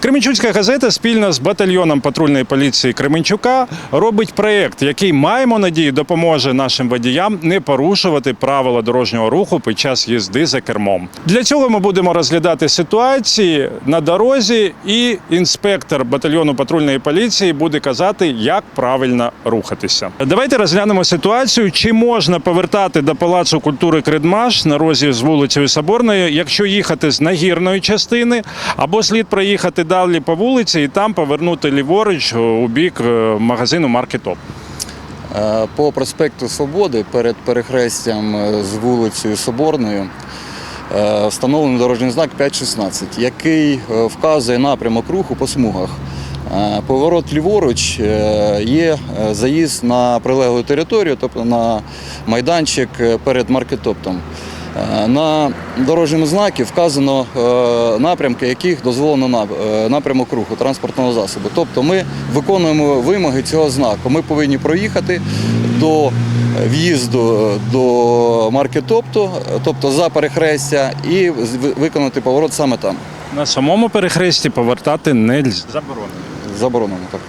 Кременчуцька газета спільно з батальйоном патрульної поліції Кременчука робить проєкт, який маємо надію допоможе нашим водіям не порушувати правила дорожнього руху під час їзди за кермом. Для цього ми будемо розглядати ситуації на дорозі, і інспектор батальйону патрульної поліції буде казати, як правильно рухатися. Давайте розглянемо ситуацію, чи можна повертати до палацу культури Кредмаш на розі з вулицею Соборної, якщо їхати з нагірної частини, або слід проїхати далі по вулиці і там повернути ліворуч у бік е, магазину Маркетоп. Е, По проспекту Свободи перед перехрестям е, з вулицею Соборною е, встановлений дорожній знак 5.16, який е, вказує напрямок руху по смугах. Е, Поворот ліворуч е, є е, заїзд на прилеглу територію, тобто на майданчик е, перед маркетоптом. Е, На дорожньому знакі вказано е, напрямки, яких дозволено на- е, напрямок руху транспортного засобу. Тобто ми виконуємо вимоги цього знаку. Ми повинні проїхати до в'їзду до маркетопту, тобто за перехрестя, і виконати поворот саме там. На самому перехресті повертати не заборонено. Заборонено так.